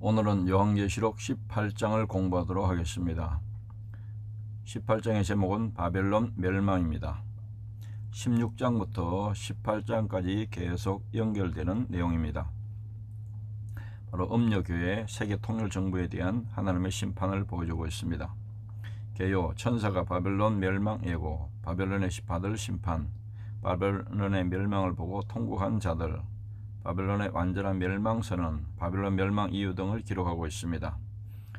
오늘은 요한계시록 18장을 공부하도록 하겠습니다. 18장의 제목은 바벨론 멸망입니다. 16장부터 18장까지 계속 연결되는 내용입니다. 바로 음녀교회 세계 통일 정부에 대한 하나님의 심판을 보여주고 있습니다. 개요 천사가 바벨론 멸망 예고, 바벨론의 받을 심판, 바벨론의 멸망을 보고 통곡한 자들, 바벨론의 완전한 멸망 선언, 바벨론 멸망 이유 등을 기록하고 있습니다.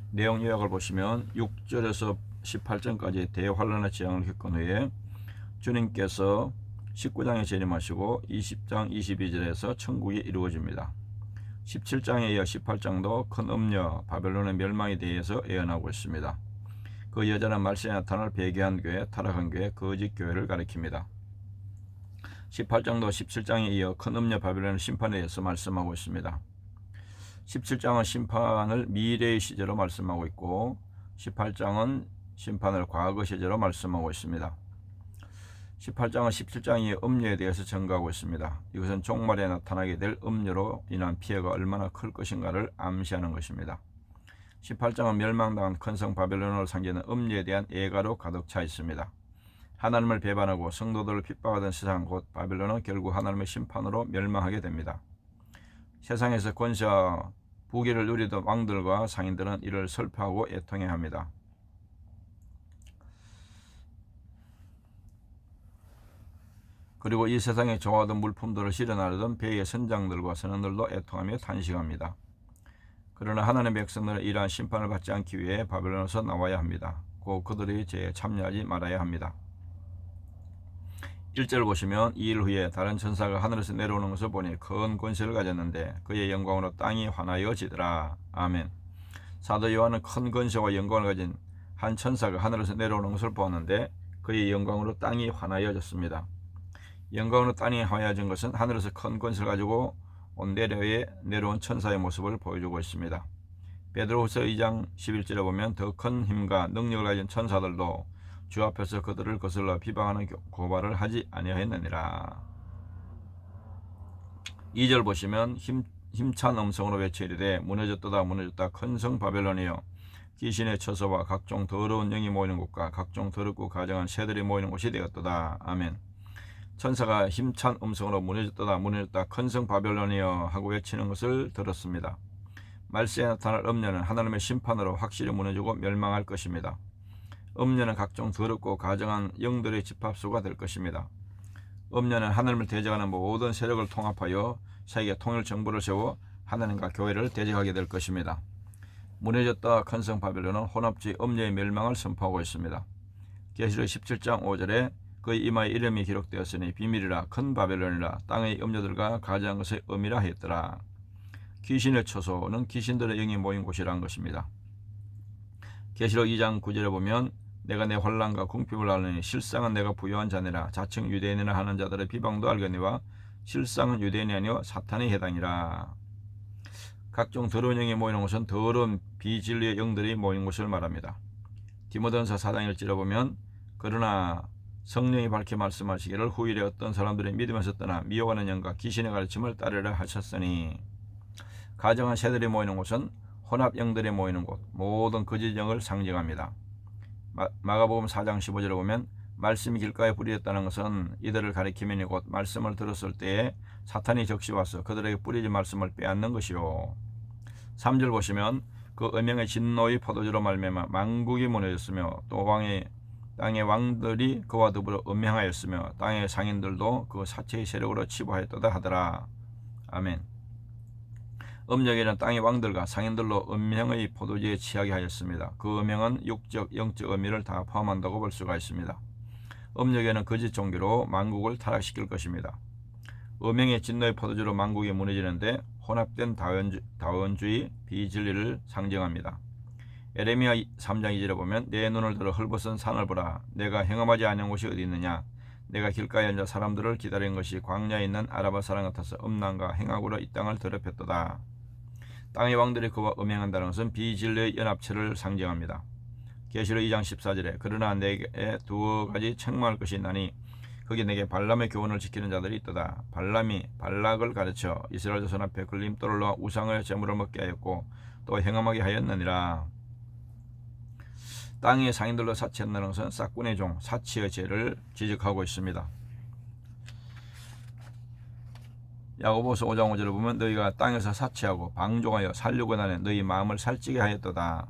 내용 요약을 보시면 6절에서 18절까지 대환란의 재앙을 겪은 후에 주님께서 19장에 재림하시고 20장 22절에서 천국이 이루어집니다. 17장에 이어 18장도 큰 음녀 바벨론의 멸망에 대해서 예언하고 있습니다. 그 여자는 말세에 나타날 배교한 교회, 타락한 교회, 거짓 교회를 가리킵니다. 18장도 17장에 이어 큰 음녀 바벨론의 심판에 대해서 말씀하고 있습니다. 17장은 심판을 미래의 시제로 말씀하고 있고 18장은 심판을 과거 시제로 말씀하고 있습니다. 18장은 17장이 음녀에 대해서 증거하고 있습니다. 이것은 종말에 나타나게 될 음녀로 인한 피해가 얼마나 클 것인가를 암시하는 것입니다. 18장은 멸망당한 큰성 바벨론을 상기하는 음녀에 대한 예가로 가득 차 있습니다. 하나님을 배반하고 성도들을 핍박하던 세상 곧 바벨론은 결국 하나님의 심판으로 멸망하게 됩니다. 세상에서 권세와 부귀를 누리던 왕들과 상인들은 이를 설파하고 애통해야 합니다. 그리고 이 세상에 좋아하던 물품들을 실현하려던 배의 선장들과 선원들도 애통하며 탄식합니다. 그러나 하나님의 백성들은 이러한 심판을 받지 않기 위해 바벨론에서 나와야 합니다. 곧 그들의 죄에 참여하지 말아야 합니다. 1절 보시면 이 일 후에 다른 천사가 하늘에서 내려오는 것을 보니 큰 권세를 가졌는데 그의 영광으로 땅이 환하여지더라. 아멘. 사도 요한은 큰 권세와 영광을 가진 한 천사가 하늘에서 내려오는 것을 보았는데 그의 영광으로 땅이 환하여졌습니다. 영광으로 땅이 환하여진 것은 하늘에서 큰 권세를 가지고 온 내려에 내려온 천사의 모습을 보여주고 있습니다. 베드로후서 2장 11절에 보면 더 큰 힘과 능력을 가진 천사들도 주 앞에서 그들을 거슬러 비방하는 고발을 하지 아니하였느니라. 2절 보시면 힘, 힘찬 음성으로 외치리되 무너졌도다 무너졌다 큰 성 바벨론이여 귀신의 처소와 각종 더러운 영이 모이는 곳과 각종 더럽고 가정한 새들이 모이는 곳이 되었도다. 아멘. 천사가 힘찬 음성으로 무너졌도다 무너졌다 큰 성 바벨론이여 하고 외치는 것을 들었습니다. 말세에 나타날 음녀는 하나님의 심판으로 확실히 무너지고 멸망할 것입니다. 음녀는 각종 더럽고 가정한 영들의 집합소가 될 것입니다. 음녀는 하나님을 대적하는 모든 세력을 통합하여 세계 통일 정부를 세워 하나님과 교회를 대적하게 될 것입니다. 무너졌다 큰성 바벨론은 혼합주의 음녀의 멸망을 선포하고 있습니다. 계시록 17장 5절에 그의 이마에 이름이 기록되었으니 비밀이라 큰 바벨론이라 땅의 음녀들과 가져한 것의 의미라 했더라. 귀신의 처소는 귀신들의 영이 모인 곳이란 것입니다. 계시록 2장 9절에 보면 내가 내 환란과 궁핍을 알느니 실상은 내가 부유한 자니라 자칭 유대인이라 하는 자들의 비방도 알거니와 실상은 유대인이 아니요 사탄의 해당이라 각종 더러운 영이 모이는 곳은 더러운 비진리의 영들이 모인 곳을 말합니다. 디모전서 4장 1절에 보면 그러나 성령이 밝히 말씀하시기를 후일에 어떤 사람들이 믿으면서 떠나 미워하는 영과 귀신의 가르침을 따르려 하셨으니 가정한 새들이 모이는 곳은 혼합 영들이 모이는 곳 모든 거짓 영을 상징합니다. 마가복음 4장 15절에 보면 말씀이 길가에 뿌리였다는 것은 이들을 가리키면 곧 말씀을 들었을 때에 사탄이 적시 와서 그들에게 뿌리지 말씀을 빼앗는 것이요. 3절 보시면 그 음행의 진노의 포도주로 말미암아 만국이 무너졌으며 또 왕의 땅의 왕들이 그와 더불어 음행하였으며 땅의 상인들도 그 사체의 세력으로 치부하였도다 하더라. 아멘. 음력에는 땅의 왕들과 상인들로 음행의 포도주에 취하게 하였습니다. 그 음행은 육적, 영적 의미를 다 포함한다고 볼 수가 있습니다. 음력에는 거짓 종교로 만국을 타락시킬 것입니다. 음행의 진노의 포도주로 만국이 무너지는데 혼합된 다원주, 다원주의 비진리를 상징합니다. 에레미야 3장 2절에 보면 내 눈을 들어 헐벗은 산을 보라 내가 행함하지 않은 곳이 어디 있느냐 내가 길가에 앉아 사람들을 기다린 것이 광야에 있는 아라바 사람 같아서 음란과 행악으로 이 땅을 더럽혔도다. 땅의 왕들이 그와 음행한다는 것은 비진리의 연합체를 상징합니다. 계시록 2장 14절에 그러나 내게 두 가지 책망할 것이 있나니 거기 내게 발람의 교훈을 지키는 자들이 있도다. 발람이 발락을 가르쳐 이스라엘 자손 앞에 걸림돌을 놓아 우상의 재물을 먹게 하였고 또 행함하게 하였느니라. 땅의 상인들로 사치한다는 것은 싹군의 종 사치의 죄를 지적하고 있습니다. 야고보서 5장 5절을 보면 너희가 땅에서 사치하고 방종하여 살려고 나는 너희 마음을 살찌게 하였도다.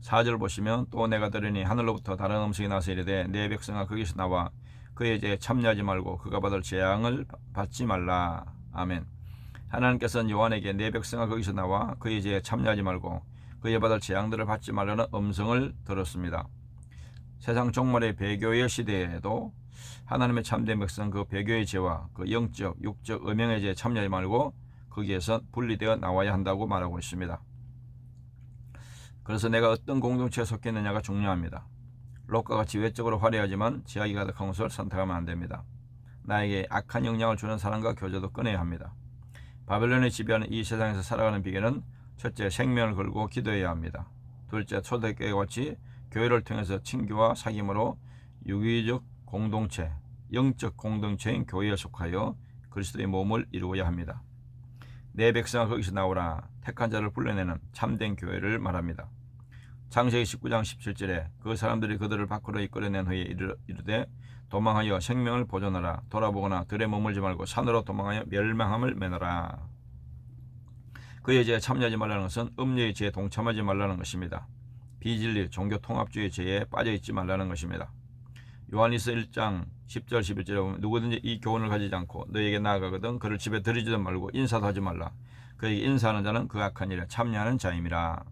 4절 보시면 또 내가 들으니 하늘로부터 다른 음성이 나서 이르되 내 백성아 거기서 나와 그의 죄에 참여하지 말고 그가 받을 재앙을 받지 말라. 아멘. 하나님께서는 요한에게 내 백성아 거기서 나와 그의 죄에 참여하지 말고 그의 받을 재앙들을 받지 말라는 음성을 들었습니다. 세상 종말의 배교의 시대에도 하나님의 참된 백성 그 배교의 죄와 그 영적, 육적, 음행의 죄에 참여하지 말고 거기에서 분리되어 나와야 한다고 말하고 있습니다. 그래서 내가 어떤 공동체에 속해 있느냐가 중요합니다. 롯과 같이 외적으로 화려하지만 지하기 가득한 것을 선택하면 안 됩니다. 나에게 악한 영향을 주는 사람과 교제도 끊어야 합니다. 바벨론이 지배하는 이 세상에서 살아가는 비결은 첫째 생명을 걸고 기도해야 합니다. 둘째 초대교회 같이 교회를 통해서 친교와 사귐으로 유기적 공동체, 영적 공동체인 교회에 속하여 그리스도의 몸을 이루어야 합니다. 내 백성아 거기서 나오라 택한 자를 불러내는 참된 교회를 말합니다. 창세기 19장 17절에 그 사람들이 그들을 밖으로 이끌어낸 후에 이르- 이르되 도망하여 생명을 보존하라 돌아보거나 들에 머물지 말고 산으로 도망하여 멸망함을 매너라 그의 죄에 참여하지 말라는 것은 음녀의 죄에 동참하지 말라는 것입니다. 비진리 종교 통합주의 죄에 빠져 있지 말라는 것입니다. 요한일서 1장 10절 11절에 보면 누구든지 이 교훈을 가지지 않고 너에게 나아가거든 그를 집에 들이지도 말고 인사도 하지 말라. 그에게 인사하는 자는 그 악한 일에 참여하는 자임이라.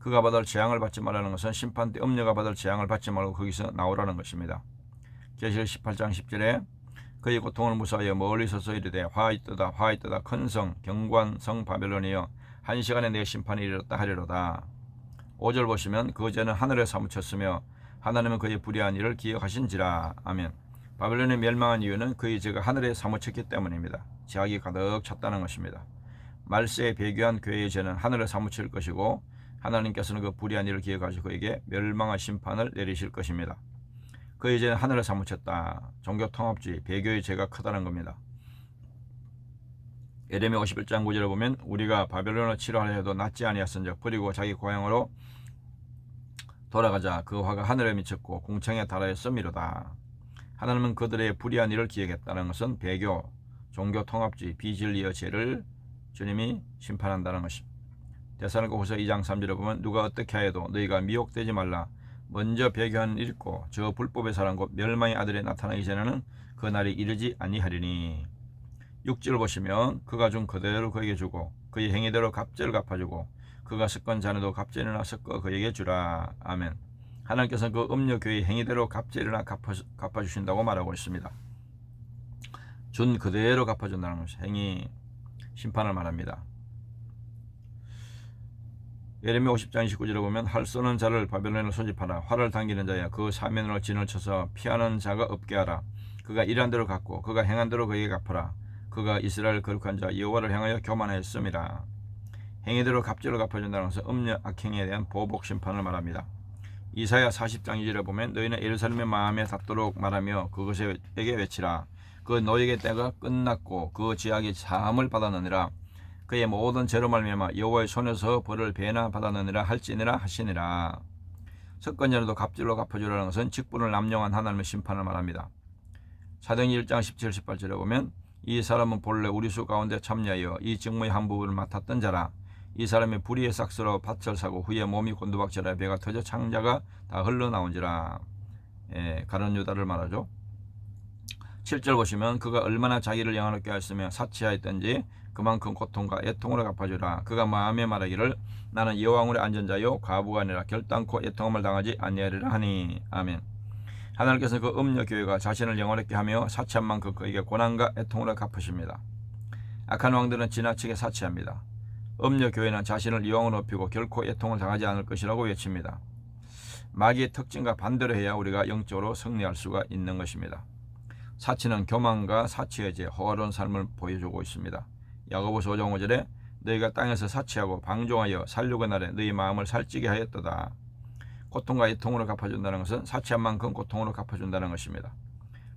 그가 받을 재앙을 받지 말라는 것은 심판 때 음녀가 받을 재앙을 받지 말고 거기서 나오라는 것입니다. 계시록 18장 10절에 그의 고통을 무사하여 멀리 서서 이르되 화 있도다 화 있도다 큰 성 경관 성 바벨론이여 한 시간에 내 심판이 이르렀다 하리로다. 5절 보시면 그 죄는 하늘에 사무쳤으며 하나님은 그의 불의한 일을 기억하신지라. 아멘. 바벨론이 멸망한 이유는 그의 죄가 하늘에 사무쳤기 때문입니다. 제약이 가득 찼다는 것입니다. 말세에 배교한 교회의 죄는 하늘에 사무칠 것이고 하나님께서는 그 불의한 일을 기억하시고 그에게 멸망의 심판을 내리실 것입니다. 그의 죄는 하늘에 사무쳤다. 종교 통합주의, 배교의 죄가 크다는 겁니다. 에레미 51장 9절을 보면 우리가 바벨론을 치료하려 해도 낫지 아니하선적 버리고 자기 고향으로 돌아가자 그 화가 하늘에 미쳤고 공창에 달하였음이로다. 하나님은 그들의 불의한 일을 기억했다는 것은 배교, 종교 통합주의, 비진리의 죄를 주님이 심판한다는 것입니다. 대사로고서 2장 3절에 보면 누가 어떻게 하여도 너희가 미혹되지 말라. 먼저 배교하는 일있고 저 불법의 사람 곧 멸망의 아들이 나타나기 전에는 그 날이 이르지 아니하리니 6절 보시면 그가 준 그대로 그에게 주고 그의 행위대로 갑절을 갚아주고 그가 섞은 자네도 갑절이나 섞어 그에게 주라. 아멘. 하나님께서는 그 음녀교의 행위대로 갑절이나 갚아, 갚아 주신다고 말하고 있습니다. 준 그대로 갚아준다는 것이 행위 심판을 말합니다. 예레미야 50장 29절에 보면 할 쏘는 자를 바벨론에 소집하라 활을 당기는 자야 그 사면으로 진을 쳐서 피하는 자가 없게 하라 그가 일한 대로 갚고 그가 행한 대로 그에게 갚으라 그가 이스라엘 거룩한 자 여호와를 향하여 교만하였음이라 행위대로 갑절을 갚아준다는 것은 음녀 악행에 대한 보복 심판을 말합니다 이사야 40장 2절에 보면 너희는 예루살렘의 마음에 닿도록 말하며 그것에게 외치라 그 너에게 때가 끝났고 그 지약이 사함을 받았느니라 그의 모든 죄로 말미암아 여호와의 손에서 벌을 배나 받았느니라 할지니라 하시니라. 석건전에도 갑질로 갚아주라는 것은 직분을 남용한 하나님의 심판을 말합니다. 사도행 1장 17, 18절에 보면 이 사람은 본래 우리 수 가운데 참여하여 이 직무의 한 부분을 맡았던 자라. 이 사람이 불의의 삭스로 밭을 사고 후에 몸이 곤두박질하여 배가 터져 창자가 다 흘러나온지라. 예, 가론 유다를 말하죠. 7절 보시면 그가 얼마나 자기를 영화롭게 하였으며 사치하였던지 그만큼 고통과 애통으로 갚아주라. 그가 마음에 말하기를 나는 여왕으로 앉은 자요 과부가 아니라 결단코 애통함을 당하지 아니하리라 하니 아멘. 하나님께서 그 음녀 교회가 자신을 영원하게 하며 사치한 만큼 그에게 고난과 애통으로 갚으십니다. 악한 왕들은 지나치게 사치합니다. 음녀 교회는 자신을 여왕으로 높이고 결코 애통을 당하지 않을 것이라고 외칩니다. 마귀의 특징과 반대로 해야 우리가 영적으로 승리할 수가 있는 것입니다. 사치는 교만과 사치의 죄, 허화로운 삶을 보여주고 있습니다. 야고보서 5장 5절에 너희가 땅에서 사치하고 방종하여 살려고 날에 너희 마음을 살찌게 하였도다. 고통과 애통으로 갚아준다는 것은 사치한 만큼 고통으로 갚아준다는 것입니다.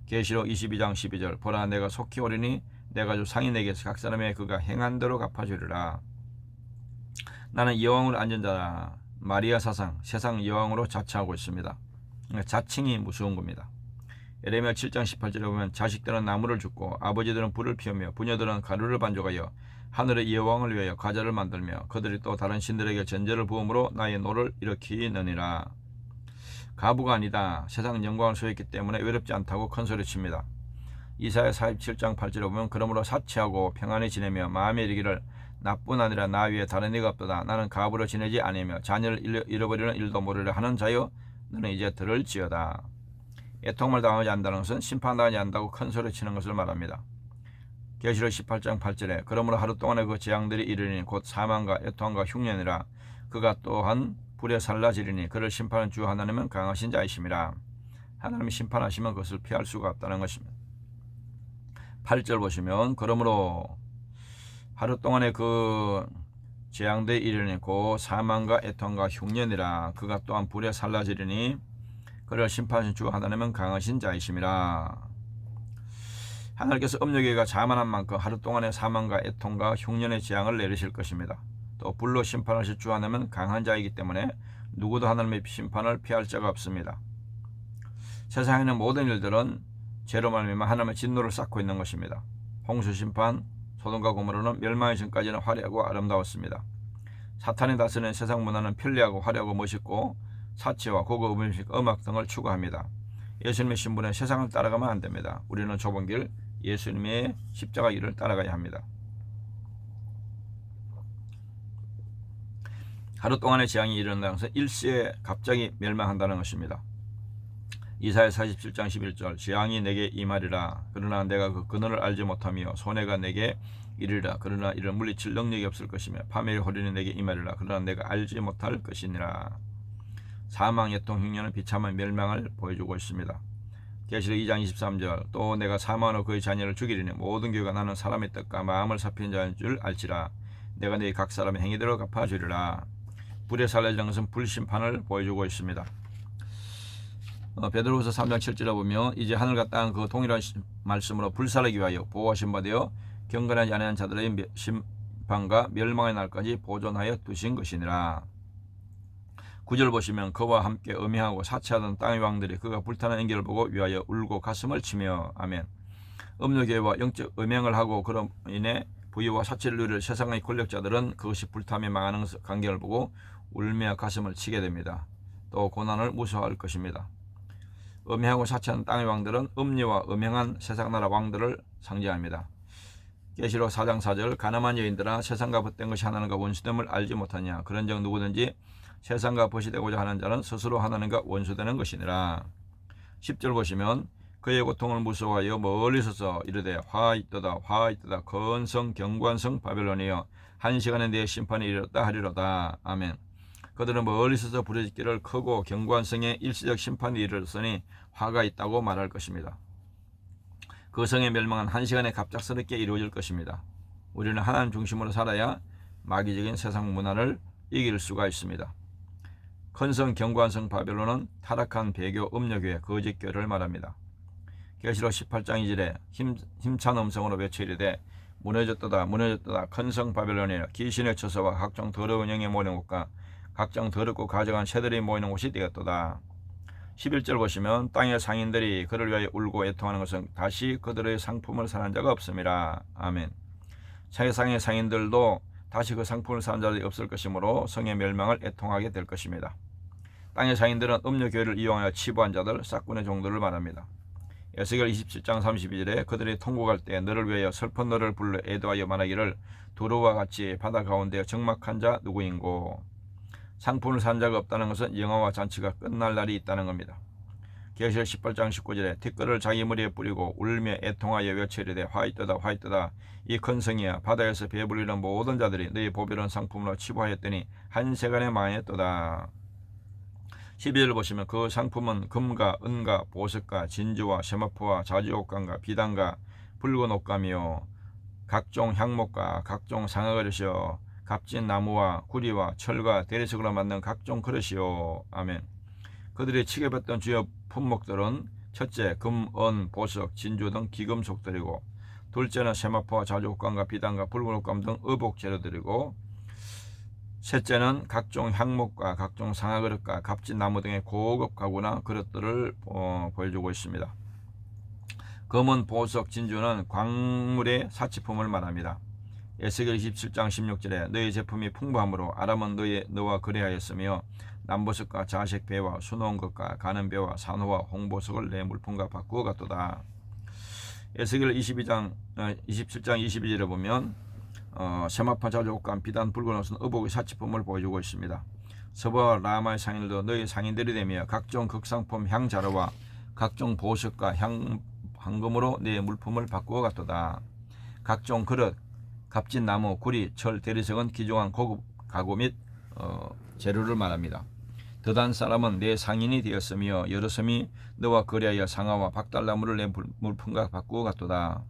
계시록 22장 12절 보라 내가 속히 오리니 내가 주 상인에게서 각 사람의 그가 행한 대로 갚아주리라 나는 앉은 자라. 마리아 사상 세상 여왕으로 자처하고 있습니다. 자칭이 무서운 겁니다. 에레미야 7장 18절에 보면 자식들은 나무를 줍고 아버지들은 불을 피우며 부녀들은 가루를 반죽하여 하늘의 여왕을 위하여 과자를 만들며 그들이 또 다른 신들에게 전제를 부음으로 나의 노를 일으키느니라. 가부가 아니다. 세상 영광을 소유했기 때문에 외롭지 않다고 큰소리칩니다. 이사야 47장 8절에 보면 그러므로 사치하고 평안히 지내며 마음에 이르기를 나뿐 아니라 나 위에 다른 이가 없도다 나는 가부로 지내지 아니며 자녀를 잃어- 잃어버리는 일도 모르려 하는 자요 너는 이제 들을지어다 애통을 당하지 않는다는 것은 심판당하지 않는다고 큰 소리 치는 것을 말합니다. 계시록 18장 8절에 그러므로 하루 동안에 그 재앙들이 이르니 곧 사망과 애통과 흉년이라 그가 또한 불에 살라지리니 그를 심판한 주 하나님은 강하신 자이심이라 하나님이 심판하시면 그것을 피할 수가 없다는 것입니다. 8절 보시면 그러므로 하루 동안에 그 재앙들이 이르니 곧 사망과 애통과 흉년이라 그가 또한 불에 살라지리니 그를 심판하신 주 하나님은 강하신 자이심이라. 하나님께서 음력에가 자만한 만큼 하루 동안의 사망과 애통과 흉년의 재앙을 내리실 것입니다. 또 불로 심판하실 주 하나님은 강한 자이기 때문에 누구도 하나님의 심판을 피할 자가 없습니다. 세상에 있는 모든 일들은 죄로 말미암아 하나님의 진노를 쌓고 있는 것입니다. 홍수 심판, 소돔과 고모로는 멸망의 전까지는 화려하고 아름다웠습니다. 사탄이 다스리는 세상 문화는 편리하고 화려하고 멋있고 사치와 고급 음식, 음악 등을 추구합니다. 예수님의 신분에 세상을 따라가면 안 됩니다. 우리는 좁은 길 예수님의 십자가 길을 따라가야 합니다. 하루 동안의 재앙이 것은 일시에 갑자기 멸망한다는 것입니다. 이사야 47장 11절 재앙이 내게 임하리라. 그러나 내가 그 근원을 알지 못하며 손해가 내게 이르리라. 그러나 이를 물리칠 능력이 없을 것이며 파멸의 허리는 내게 임하리라. 그러나 내가 알지 못할 것이니라. 사망, 애통, 흉년은 비참한 멸망을 보여주고 있습니다. 계시록 2장 23절 또 내가 사망으로 그의 자녀를 죽이리니 모든 교회가 나는 사람의 뜻과 마음을 살피는 자인 줄 알지라. 내가 너희 각 사람의 행위대로 갚아주리라. 불에 살려지는 것은 불심판을 보여주고 있습니다. 어, 베드로후서 3장 7절에 보면 이제 하늘과 땅 그 동일한 시- 말씀으로 불살하기 위하여 보호하신 바 되어 경건하지 않은 자들의 멸- 심판과 멸망의 날까지 보존하여 두신 것이니라. 구절 보시면 그와 함께 음행하고 사치하던 땅의 왕들이 그가 불타는 연기를 보고 위하여 울고 가슴을 치며 아멘. 음료교회와 영적 음행을 하고 그로 인해 부유와 사치를 누릴 세상의 권력자들은 그것이 불타며 망하는 광경을 보고 울며 가슴을 치게 됩니다. 또 고난을 무서워할 것입니다. 음행하고 사치하는 땅의 왕들은 음료와 음행한 세상 나라 왕들을 상징합니다. 계시록 4장 4절 가늠한 여인들아 세상과 벗된 것이 하나님과 원수됨을 알지 못하냐. 그런즉 누구든지 세상과 벗이 되고자 하는 자는 스스로 하나님과 원수되는 것이니라. 10절 보시면 그의 고통을 무서워하여 멀리 서서 이르되 화 있도다 화 있도다. 건성 경관성 바벨론이여 한 시간에 내 심판이 이르렀다 하리로다. 아멘 그들은 멀리 서서 부르짖기를 크고 경관성에 일시적 심판이 이르렀으니 화가 있다고 말할 것입니다 그 성의 멸망은 한 시간에 갑작스럽게 이루어질 것입니다. 우리는 하나님 중심으로 살아야 마귀적인 세상 문화를 이길 수가 있습니다. 큰성 경관성 바벨론은 타락한 배교 음력교의 거짓교를 말합니다. 계시록 18장 2절에 힘, 힘찬 음성으로 외치리되 무너졌도다 무너졌도다 큰성 바벨론이여 귀신의 처소와 각종 더러운 모이는 곳과 각종 더럽고 가져간 새들이 모이는 곳이 되었도다. 11절 보시면 땅의 상인들이 그를 위하여 울고 애통하는 것은 다시 그들의 상품을 사는 자가 없음이라. 아멘. 세상의 상인들도 다시 그 상품을 사는 자들이 없을 것이므로 성의 멸망을 애통하게 될 것입니다. 땅의 상인들은 음료 교회를 이용하여 치부한 자들, 싹군의 종들을 말합니다. 에스겔 27장 32절에 그들이 통곡할 때 너를 위하여 슬픈 너를 불러 애도하여 말하기를 두루와 같이 바다 가운데 적막한 자 누구인고 상품을 산 자가 없다는 것은 영화와 잔치가 끝날 날이 있다는 겁니다. 계시록 18장 19절에 티끌을 자기 머리에 뿌리고 울며 애통하여 외치리되 화이트다 화이트다 이 큰 성이야 바다에서 배불리는 모든 자들이 너희 보배로운 상품으로 치부하였더니 한 세간에 망했도다. 12절 보시면 그 상품은 금과 은과 보석과 진주와 세마포와 자주옥감과 비단과 붉은 옷감이요 각종 향목과 각종 상아그릇이요 값진 나무와 구리와 철과 대리석으로 만든 각종 그릇이요. 아멘. 그들이 치게받던 주요 품목들은 첫째 금, 은, 보석, 진주 등 기금속들이고 둘째는 세마포와 자주옥감과 비단과 붉은 옷감 등 의복 재료들이고 셋째는 각종 향목과 각종 상아그릇과 값진 나무 등의 고급 가구나 그릇들을 어, 보여주고 있습니다. 금은 보석, 진주는 광물의 사치품을 말합니다. 에스겔 27장 16절에 너희 제품이 풍부함으로 아람은 너희 너와 거래하였으며 남보석과 자색 배와 수놓은 것과 가는 배와 산호와 홍보석을 내 물품과 바꾸어 갔도다. 에스겔 22장 어, 27장 22절에 보면 어, 세마파 자족감 비단 붉은 옷은 의복의 사치품을 보여주고 있습니다. 서버 라마의 상인들도 너희 상인들이 되며 각종 극상품 향자로와 각종 보석과 향 황금으로 내 물품을 바꾸어 갔도다. 각종 그릇, 값진 나무, 구리, 철, 대리석은 귀중한 고급 가구 및 어, 재료를 말합니다. 더단 사람은 내 상인이 되었으며 여러 섬이 너와 거래하여 상아와 박달나무를 내 물- 물품과 바꾸어 갔도다.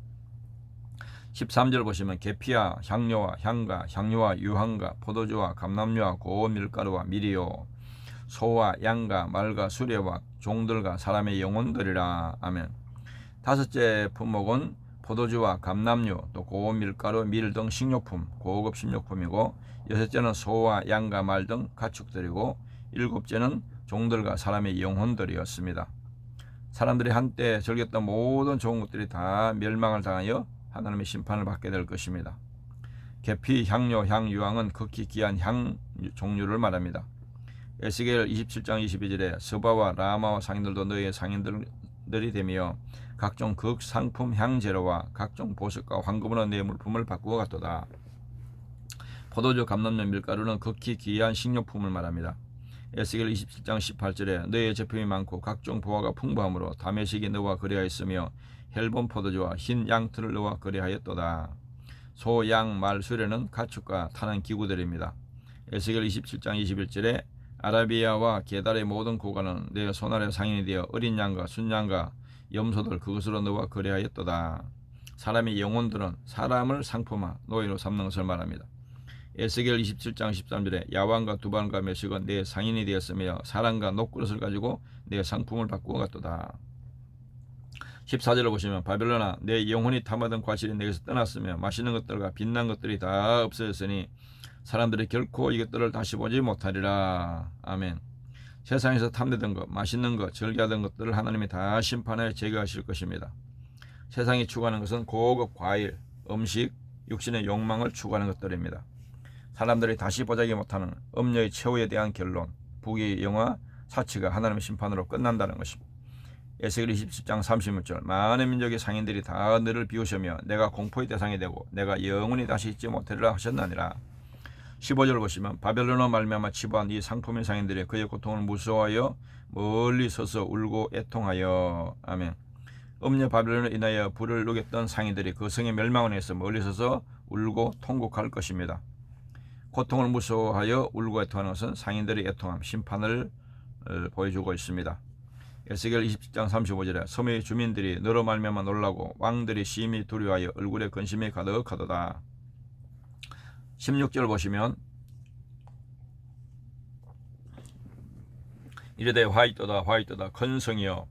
13절 보시면 계피와 향료와 향가, 향료와 유황가, 포도주와 감람류와 고운 밀가루와 미리요, 소와 양과 말과 수레와 종들과 사람의 영혼들이라. 아멘. 다섯째 품목은 포도주와 감람류, 또 고운 밀가루, 밀 등 식료품, 고급 식료품이고 여섯째는 소와 양과 말 등 가축들이고 일곱째는 종들과 사람의 영혼들이었습니다. 사람들이 한때 즐겼던 모든 좋은 것들이 다 멸망을 당하여 하나님의 심판을 받게 될 것입니다. 계피, 향료, 향유황은 극히 귀한 향 종류를 말합니다. 에스겔 27장 22절에 서바와 라마와 상인들도 너희의 상인들이 되며 각종 극상품 향재료와 각종 보석과 황금으로 내 물품을 바꾸어 갔도다. 포도주 감람류 밀가루는 극히 귀한 식료품을 말합니다. 에스겔 27장 18절에 너희의 제품이 많고 각종 보화가 풍부함으로 다메식이 너와 거래하였으며 헬본 포도주와 흰 양털을 너와 거래하였도다. 소, 양, 말, 수레는 가축과 타는 기구들입니다. 에스겔 27장 21절에 아라비아와 게달의 모든 고관은 내 손아래 상인이 되어 어린 양과 순양과 염소들 그것으로 너와 거래하였도다. 사람의 영혼들은 사람을 상품화 노예로 삼는 것을 말합니다. 에스겔 27장 13절에 야왕과 두반과 메식은 내 상인이 되었으며 사람과 녹그릇을 가지고 내 상품을 바꾸어 갔도다. 14절을 보시면 바벨론아 내 영혼이 탐하던 과실이 내게서 떠났으며 맛있는 것들과 빛난 것들이 다 없어졌으니 사람들이 결코 이것들을 다시 보지 못하리라. 아멘. 세상에서 탐내던 것, 맛있는 것, 즐겨하던 것들을 하나님이 다 심판하여 제거하실 것입니다. 세상이 추구하는 것은 고급 과일, 음식, 육신의 욕망을 추구하는 것들입니다. 사람들이 다시 보자기 못하는 음녀의 최후에 대한 결론, 부귀 영화, 사치가 하나님의 심판으로 끝난다는 것입니다. 에스겔 27장 36절 많은 민족의 상인들이 다 너를 비우시며 내가 공포의 대상이 되고 내가 영원히 다시 잊지 못하리라 하셨나니라. 15절 보시면 바벨론어 말미암아 치부한 이 상품의 상인들이 그의 고통을 무서워하여 멀리 서서 울고 애통하여 아멘. 음녀 바벨론을 인하여 불을 누겼던 상인들이 그 성의 멸망을 위해서 멀리 서서 울고 통곡할 것입니다. 고통을 무서워하여 울고 애통하는 것은 상인들의 애통함, 심판을 어, 보여주고 있습니다. 에스겔 27장 35절에 섬의 주민들이 너로 말미암아 놀라고 왕들이 심히 두려워하여 얼굴에 근심이 가득하도다. 16절 보시면 이르되 화이트다 화이트다 큰 성이여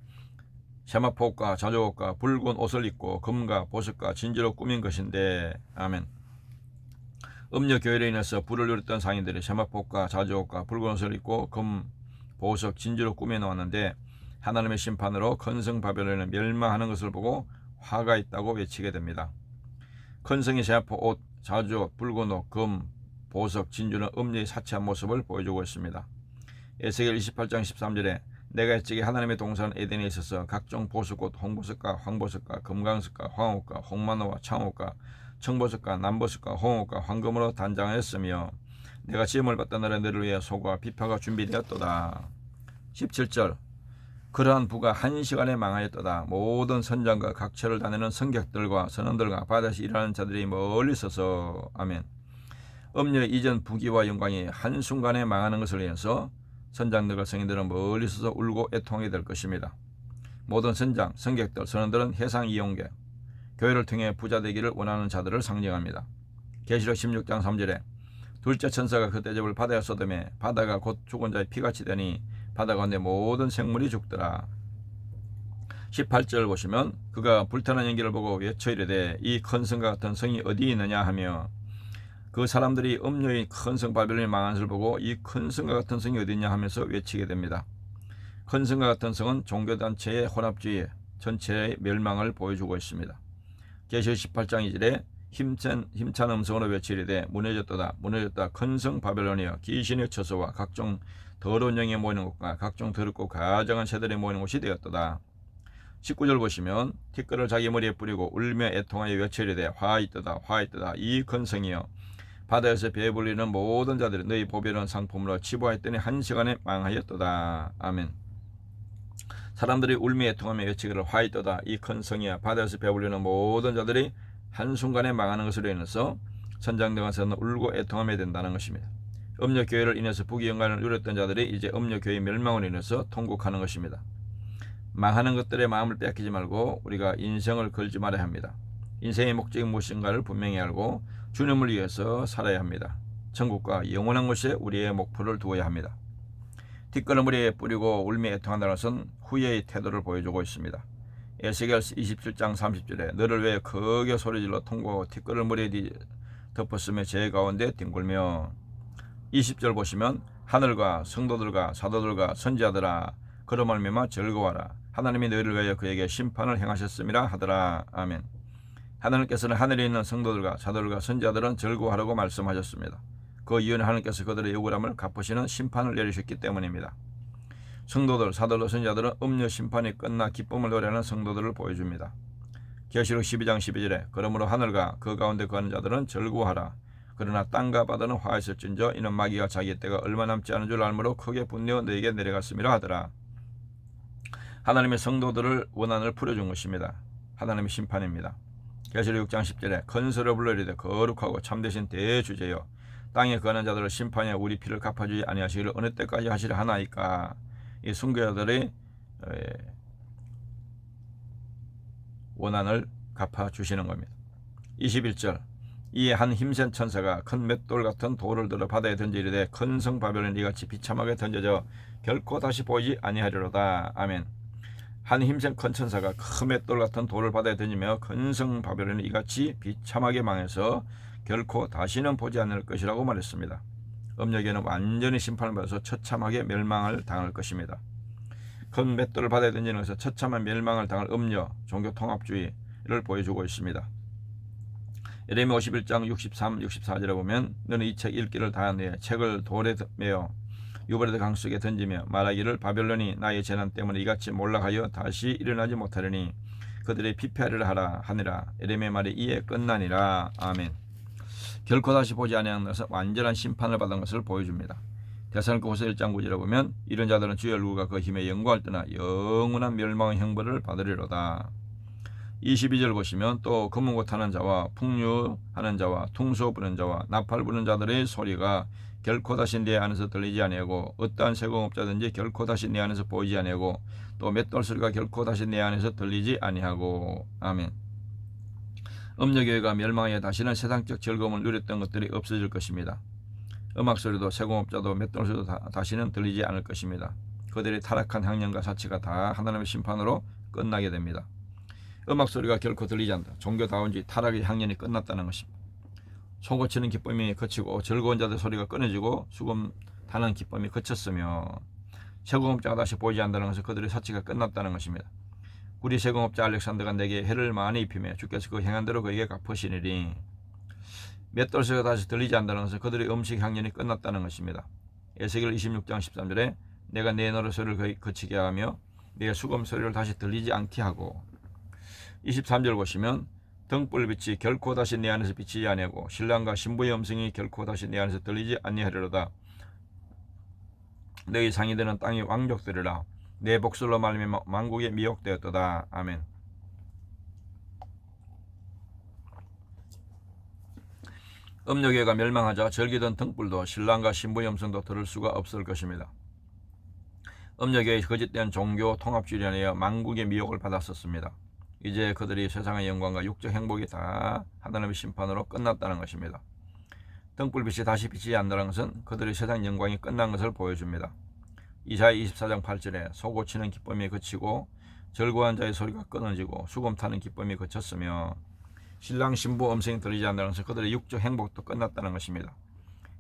세마포과 자조옷과 붉은 옷을 입고 금과 보석과 진주로 꾸민 것인데 아멘. 음녀 교회로 인해서 불을 누렸던 상인들이 세마포과 자조옷과 붉은 옷을 입고 금, 보석, 진주로 꾸며 놓았는데 하나님의 심판으로 큰성 바벨론을 멸망하는 것을 보고 화가 있다고 외치게 됩니다. 큰 성의 세마포 옷, 자주옷, 붉은 옷, 금, 보석, 진주는 음녀의 사치한 모습을 보여주고 있습니다. 에스겔 28장 13절에 내가 일찍이 하나님의 동산 에덴에 있어서 각종 보석꽃, 홍보석과 황보석과 금강석과 황옥과 홍만호와 창옥과 청보석과 남보석과 홍옥과 황금으로 단장하였으며 내가 지음을 받던 날에 너를 위해 소가 비파가 준비되었도다. 17절 그러한 부가 한 시간에 망하였도다. 모든 선장과 각처를 다니는 성객들과 선원들과 바다에서 일하는 자들이 멀리 서서 아멘. 음녀 이전 부귀와 영광이 한순간에 망하는 것을 위해서 선장들과 성인들은 멀리 서서 울고 애통하게 될 것입니다. 모든 선장, 성객들, 선원들은 해상 이용객, 교회를 통해 부자 되기를 원하는 자들을 상징합니다. 계시록 16장 3절에 둘째 천사가 그 대접을 바다에 쏟음에 바다가 곧 죽은 자의 피같이 되니 바다 가운데 모든 생물이 죽더라. 18절 보시면 그가 불타는 연기를 보고 외쳐 이르되 이 큰 성과 같은 성이 어디 있느냐 하며 그 사람들이 음료의 큰성 바벨론이 망한 것을 보고 이 큰 성과 같은 성이 어디 있냐 하면서 외치게 됩니다. 큰 성과 같은 성은 종교단체의 혼합주의 전체의 멸망을 보여주고 있습니다. 계시록 18장 2절에 힘찬, 힘찬 음성으로 외치리되 무너졌다 큰성 바벨론이여 귀신의 처소와 각종 더러운 영이 모이는 곳과 각종 더럽고 가정한 새들이 모이는 곳이 되었도다. 19절 보시면 티끌을 자기 머리에 뿌리고 울며 애통하여 외치리되 화 있도다 화 있도다 이큰 성이여 바다에서 배불리는 모든 자들이 너희 보배로운 상품으로 치부하였더니 한 시간에 망하였도다. 아멘. 사람들이 울며 애통하며 외치기를 화 있도다 이큰 성이여 바다에서 배불리는 모든 자들이 한순간에 망하는 것으로 인해서 선장대왕에서는 울고 애통하며 된다는 것입니다. 음력교회를 인해서 부귀영관을 누렸던 자들이 이제 음력교회의 멸망으로 인해서 통곡하는 것입니다. 망하는 것들의 마음을 빼앗기지 말고 우리가 인생을 걸지 말아야 합니다. 인생의 목적이 무엇인가를 분명히 알고 주님을 위해서 살아야 합니다. 천국과 영원한 곳에 우리의 목표를 두어야 합니다. 뒷걸음 머리에 뿌리고 울며 애통한다는 것은 후회의 태도를 보여주고 있습니다. 에스겔 27장 30절에 너를 왜 크게 소리질러 통곡하고 뒷걸음 머리에 덮었으며 제 가운데 뒹굴며 20절 보시면 하늘과 성도들과 사도들과 선지자들아 그런 말미암아 즐거워라. 하나님이 너희를 위하여 그에게 심판을 행하셨음이라 하더라. 아멘. 하나님께서는 하늘에 있는 성도들과 사도들과 선지자들은 즐거워하라고 말씀하셨습니다. 그 이유는 하나님께서 그들의 억울함을 갚으시는 심판을 내리셨기 때문입니다 성도들 사도들 선지자들은 음료 심판이 끝나 기쁨을 노래하는 성도들을 보여줍니다 계시록 12장 12절에 그러므로 하늘과 그 가운데 거하는 자들은 즐거워하라 그러나 땅과 바다는 화했을진저 이는 마귀가 자기 때가 얼마 남지 않은 줄 알므로 크게 분내어 너에게 내려갔음이라 하더라. 하나님의 성도들을 원한을 풀어준 것입니다. 하나님의 심판입니다. 계시록 6장 10절에 건설을 불러이르되 거룩하고 참되신 대주제여 땅에 거하는 자들을 심판해 우리 피를 갚아주지 아니하시기를 어느 때까지 하시려 하나이까 이 순교자들의 원한을 갚아 주시는 겁니다. 21절 이에 한 힘센 천사가 큰 맷돌 같은 돌을 들어 바다에 던지리되 큰 성 바벨론 이같이 비참하게 던져져 결코 다시 보이지 아니하리로다. 아멘. 한 힘센 큰 천사가 큰 맷돌 같은 돌을 바다에 던지며 큰 성 바벨론이 이같이 비참하게 망해서 결코 다시는 보지 않을 것이라고 말했습니다. 음력에는 완전히 심판을 받아서 처참하게 멸망을 당할 것입니다. 큰 맷돌을 바다에 던지는 것은 처참한 멸망을 당할 음력, 종교 통합주의를 보여주고 있습니다. 예레미 51장 63, 64절에 보면 너는 이 책 읽기를 다하네 책을 돌에 매어 유브레드 강 속에 던지며 말하기를 바벨론이 나의 재난 때문에 이같이 몰락하여 다시 일어나지 못하려니 그들의 피폐하리라 하라 하니라 예레미의 말이 이에 끝나니라 아멘 결코 다시 보지 아니하는 것은 완전한 심판을 받은 것을 보여줍니다. 대사님께서 1장 9절에 보면 이런 자들은 주의 얼굴과 그 힘의 영광을 떠나 영원한 멸망의 형벌을 받으리로다. 22절 보시면 또 금은고 타는 자와 풍류하는 자와 퉁소 부는 자와 나팔 부는 자들의 소리가 결코 다시 내 안에서 들리지 아니하고 어떠한 세공업자든지 결코 다시 내 안에서 보이지 아니하고 또 맷돌 소리가 결코 다시 내 안에서 들리지 아니하고. 아멘. 음력교회가 멸망해 다시는 세상적 즐거움을 누렸던 것들이 없어질 것입니다. 음악 소리도 세공업자도 맷돌 소리도 다, 다시는 들리지 않을 것입니다. 그들의 타락한 향년과 사치가 다 하나님의 심판으로 끝나게 됩니다. 음악 소리가 결코 들리지 않는다. 종교다운지 타락의 향연이 끝났다는 것입니다. 소고치는 기쁨이 그치고 즐거운 자들 소리가 끊어지고 수금 타는 기쁨이 그쳤으며 세공업자가 다시 보이지 않는다는 것은 그들의 사치가 끝났다는 것입니다. 우리 세공업자 알렉산더가 내게 해를 많이 입히며 주께서 그 행한 대로 그에게 갚으시니리 맷돌 소리가 다시 들리지 않는다는 것은 그들의 음식 향연이 끝났다는 것입니다. 에스겔 26장 13절에 내가 내 노래 소리를 거치게 하며 내 수금 소리를 다시 들리지 않게 하고 23절 보시면 등불빛이 결코 다시 내 안에서 비치지 아니하고 신랑과 신부의 음성이 결코 다시 내 안에서 들리지 아니하리로다. 너희 상이 되는 땅이 왕족들이라 내 복술로 말미암아 만국에 미혹되었도다. 아멘. 음력회가 멸망하자 절기던 등불도 신랑과 신부의 음성도 들을 수가 없을 것입니다. 음력회의 거짓된 종교 통합주의에 의하여 만국의 미혹을 받았었습니다. 이제 그들이 세상의 영광과 육적 행복이 다 하나님의 심판으로 끝났다는 것입니다. 등불빛이 다시 비치지 않는다는 것은 그들의 세상 영광이 끝난 것을 보여줍니다. 이사야 24장 8절에 소 고치는 기쁨이 그치고 절구한 자의 소리가 끊어지고 수금 타는 기쁨이 그쳤으며 신랑 신부 음성이 들리지 것은 그들의 육적 행복도 끝났다는 것입니다.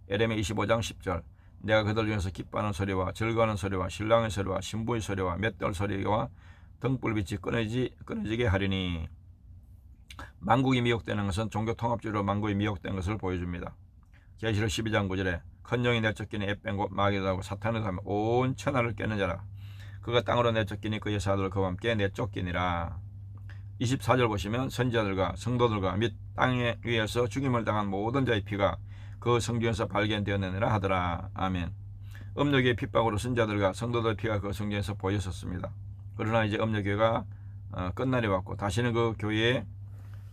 에레미 25장 10절 내가 그들 중에서 기뻐하는 소리와 절거하는 소리와 신랑의 소리와 신부의 소리와 맷돌 소리와 등불빛이 끊어지, 끊어지게 하리니 만국이 미혹되는 것은 종교 통합주의로 만국이 미혹된 것을 보여줍니다. 계시록 12장 9절에 큰 영이 내쫓기니 곧 마귀라고 사탄을 하며 온 천하를 깨는 자라. 그가 땅으로 내쫓기니 그의 사도를 그와 함께 내쫓기니라. 24절 보시면 선지자들과 성도들과 및 땅에 위에서 죽임을 당한 모든 자의 피가 그 성경에서 발견되었느니라 하더라. 아멘. 음력의 핍박으로 선자들과 성도들의 피가 그 성경에서 보였었습니다. 그러나 이제 음력교회가 어, 끝날이 왔고 다시는 그 교회의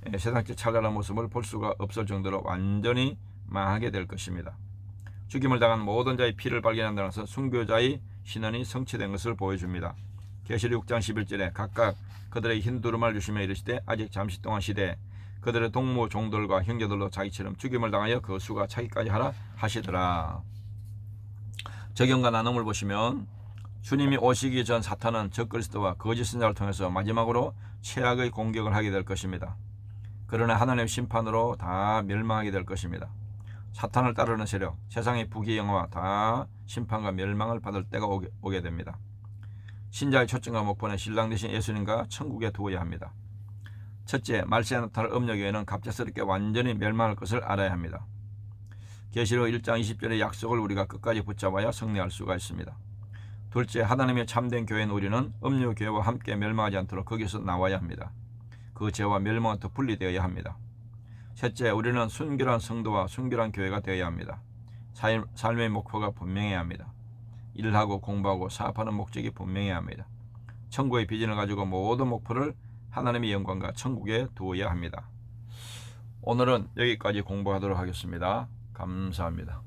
에, 세상적 찬란한 모습을 볼 수가 없을 정도로 완전히 망하게 될 것입니다. 죽임을 당한 모든 자의 피를 발견한다는 것은 순교자의 신원이 성취된 것을 보여줍니다. 계시록 6장 11절에 각각 그들의 흰 두루마를 주시며 이르시되 아직 잠시 동안 시대 그들의 동무 종들과 형제들로 자기처럼 죽임을 당하여 그 수가 차기까지 하라 하시더라. 적용과 나눔을 보시면 주님이 오시기 전 사탄은 적그리스도와 거짓 선자를 통해서 마지막으로 최악의 공격을 하게 될 것입니다. 그러나 하나님의 심판으로 다 멸망하게 될 것입니다. 사탄을 따르는 세력, 세상의 부귀 영화 다 심판과 멸망을 받을 때가 오게, 오게 됩니다. 신자의 초점과 목표는 신랑 대신 예수님과 천국에 두어야 합니다. 첫째, 말세에 나타날 음력에는 갑작스럽게 완전히 멸망할 것을 알아야 합니다. 계시록 1장 20절의 약속을 우리가 끝까지 붙잡아야 승리할 수가 있습니다. 둘째, 하나님의 참된 교회인 우리는 음료 교회와 함께 멸망하지 않도록 거기서 나와야 합니다. 그 죄와 멸망부터 분리되어야 합니다. 셋째, 우리는 순결한 성도와 순결한 교회가 되어야 합니다. 삶, 삶의 목표가 분명해야 합니다. 일을 하고 공부하고 사업하는 목적이 분명해야 합니다. 천국의 비전을 가지고 모든 목표를 하나님의 영광과 천국에 두어야 합니다. 오늘은 여기까지 공부하도록 하겠습니다. 감사합니다.